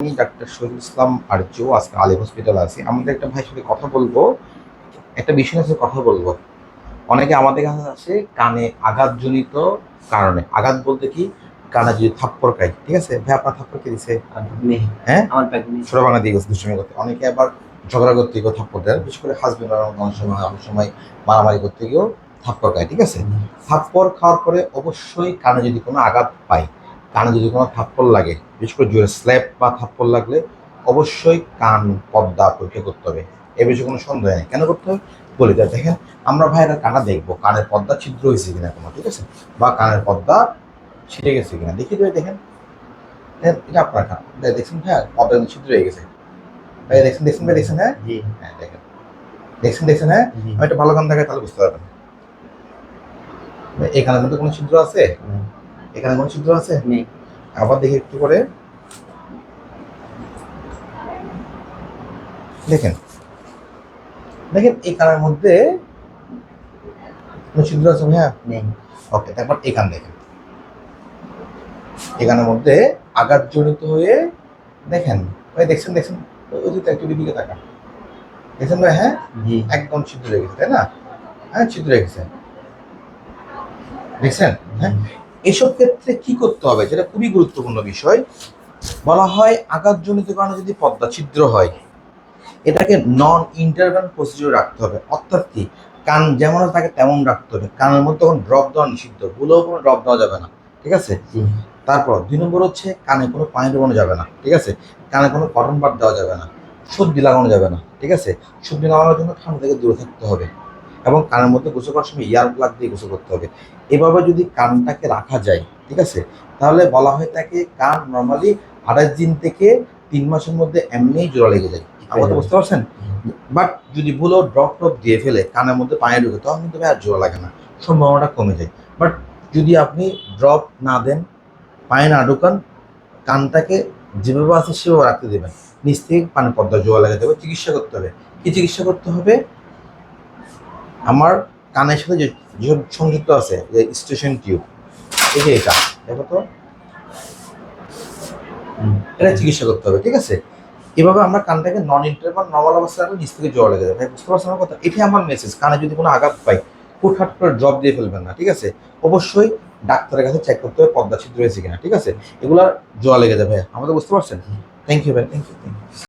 আমি ডাক্তার শহীদুল ইসলাম আর্য আজকে আলী হসপিটালে আছি। আমাদের একটা ভাইয়ের সাথে কথা বলব। একটা বিষয় নিয়ে কথা বলব। অনেকে আমাদের কাছে আসে কানে আঘাতজনিত কারণে। আঘাত বলতে কি? কানে যদি থাপ্পড় খাই ঠিক আছে? ভাই আপনার থাপ্পড় কে দিছে? হ্যাঁ? আমার ছোট বাংলা দিয়ে গেছে দুষ্টমি করতে। অনেকে আবার ঝগড়া করতে গিয়েও থাপ্পড় দেয়। বিশেষ করে হাজবেন্ড অনেক সময় অনেক সময় মারামারি করতে গিয়েও থাপ্পড় খায় ঠিক আছে? থাপ্পড় খাওয়ার পরে অবশ্যই কানে যদি কোনো আঘাত পায় কানে যদি কোনো থাপ্পড় লাগে বিশেষ করে জোরে স্ল্যাপ বা থাপ্পড় লাগলে অবশ্যই কান পর্দা পরীক্ষা করতে হবে। এ বিষয়ে কোনো সন্দেহ নেই। কেন করতে হবে? বলি দেয় দেখেন আমরা ভাইয়েরা কানা দেখব কানের পর্দা ছিদ্র হয়েছে কিনা কোনো ঠিক আছে? বা কানের পর্দা ছিঁড়ে গেছে কিনা? দেখি দেবে দেখেন। দেখেন, এটা আপনার কান। দেখ- দেখছেন পর্দা কিন্তু ছিদ্র হয়ে গেছে। ভাই দেখছেন দেখছেন ভাই দেখছেন হ্যাঁ? হ্যাঁ দেখেন। দেখছেন দেখছেন হ্যাঁ? আমি একটা ভালো গান দেখাই তাহলে বুঝতে পারবেন। এখানের মধ্যে কোনো ছিদ্র আছে? এখানে কোনো ছিদ্র আছে? নেই। আবার দেখি একটু করে। দেখেন। দেখেন এই কানের মধ্যে কোনো ছিদ্র আছে ভাইয়া? নেই। ওকে তারপর এখান দেখেন। এখানের মধ্যে আঘাতজনিত হয়ে দেখেন ভাই দেখছেন দেখছেন ওই- দিকে একটু দিকে তাকা দেখছেন ভাই হ্যাঁ? একদম ছিদ্র লেগেছে তাই না? হ্যাঁ ছিদ্র লেগেছে দেখছেন? হ্যাঁ? এসব ক্ষেত্রে কি করতে হবে যেটা খুবই গুরুত্বপূর্ণ বিষয়। বলা হয় আঘাতজনিত কারণে যদি পদ্মা ছিদ্র হয় এটাকে নন ইন্টারভেন প্রসিডিউর রাখতে হবে। অর্থাৎ কি? কান যেমন তাকে তেমন রাখতে হবে। কানের মধ্যে তখন ড্রপ দেওয়া নিষিদ্ধ। ভুলেও কোনো ড্রপ দেওয়া যাবে না। ঠিক আছে? তারপর দুই নম্বর হচ্ছে কানে কোনো পানি ঢোকানো যাবে না। ঠিক আছে? কানে কোনো কটন বাদ দেওয়া যাবে না। সর্দি লাগানো যাবে না। ঠিক আছে? সর্দি লাগানোর জন্য ঠান্ডা থেকে দূরে থাকতে হবে। এবং কানের মধ্যে গোসল করার সময় ইয়ার প্লাগ দিয়ে গোসল করতে হবে। এভাবে যদি কানটাকে রাখা যায় ঠিক আছে? তাহলে বলা হয় তাকে কান নর্মালি আঠাশ দিন থেকে তিন মাসের মধ্যে এমনিই জোড়া লেগে যায়। আমাদের বুঝতে পারছেন? বাট যদি ভুলেও ড্রপ টপ দিয়ে ফেলে কানের মধ্যে পানি ঢুকে তখন কিন্তু আর জোড়া লাগে না। সম্ভাবনাটা কমে যায়। বাট যদি আপনি ড্রপ না দেন পায়ে না ঢুকান কানটাকে যেভাবে আছে সেভাবে রাখতে দেবেন। নিচ থেকে পানি পর্দা জোয়া লাগাতে হবে চিকিৎসা করতে হবে। কি চিকিৎসা করতে হবে? আমার কানের সাথে যে সংযুক্ত আছে যে স্টেশন টিউব এই যে এটা দেখো তো। এটা চিকিৎসা করতে হবে ঠিক আছে? এভাবে আমরা কানটাকে নন ইন্টারভাল নর্মাল অবস্থায় রাখলে নিচ থেকে জল লেগে যাবে ভাই বুঝতে পারছেন আমার কথা? এটাই আমার মেসেজ কানে যদি কোনো আঘাত পাই হুটহাট করে ড্রপ দিয়ে ফেলবেন না ঠিক আছে? অবশ্যই ডাক্তারের কাছে চেক করতে হবে পদ্মা ছিদ্র হয়েছে কিনা ঠিক আছে? এগুলা জল লেগে যাবে আমাদের বুঝতে পারছেন? থ্যাংক ইউ ভাই থ্যাংক ইউ থ্যাংক ইউ